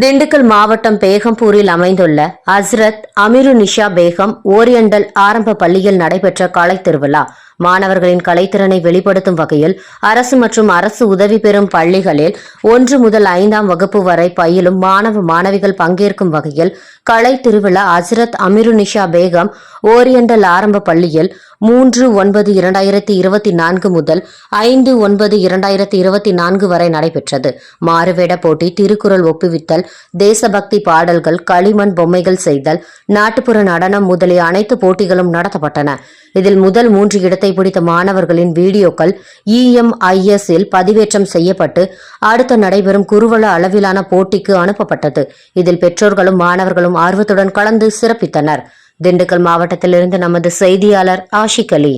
திண்டுக்கல் மாவட்டம் பேகம்பூரில் அமைந்துள்ள அஸ்ரத் அமிரு நிஷா பேகம் ஓரியண்டல் ஆரம்ப பள்ளியில் நடைபெற்ற கலை திருவிழா. மாணவர்களின் கலைத்திறனை வெளிப்படுத்தும் வகையில் அரசு மற்றும் அரசு உதவி பெறும் பள்ளிகளில் ஒன்று முதல் ஐந்தாம் வகுப்பு வரை பயிலும் மாணவ மாணவிகள் பங்கேற்கும் வகையில் கலை திருவிழா அசரத் அமிருநிஷா பேகம் ஓரியண்டல் ஆரம்ப பள்ளியில் மூன்று ஒன்பது இரண்டாயிரத்தி இருபத்தி நான்கு முதல் ஐந்து ஒன்பது இரண்டாயிரத்தி இருபத்தி நான்கு வரை நடைபெற்றது. மாறுவேட போட்டி திருக்குறள் ஒப்புவித்தல் தேசபக்தி பாடல்கள் களிமண் பொம்மைகள் செய்தல் நாட்டுப்புற நடனம் முதலிய அனைத்து போட்டிகளும் நடத்தப்பட்டன. இதில் முதல் மூன்று இடத்தை பிடித்த மாணவர்களின் வீடியோக்கள் இஎம்ஐஎஸ் இல் பதிவேற்றம் செய்யப்பட்டு அடுத்து நடைபெறும் குறுவல அளவிலான போட்டிக்கு அனுப்பப்பட்டது. இதில் பெற்றோர்களும் மாணவர்களும் ஆர்வத்துடன் கலந்து சிறப்பித்தனர். திண்டுக்கல் மாவட்டத்திலிருந்து நமது செய்தியாளர் ஆஷிக் அலி.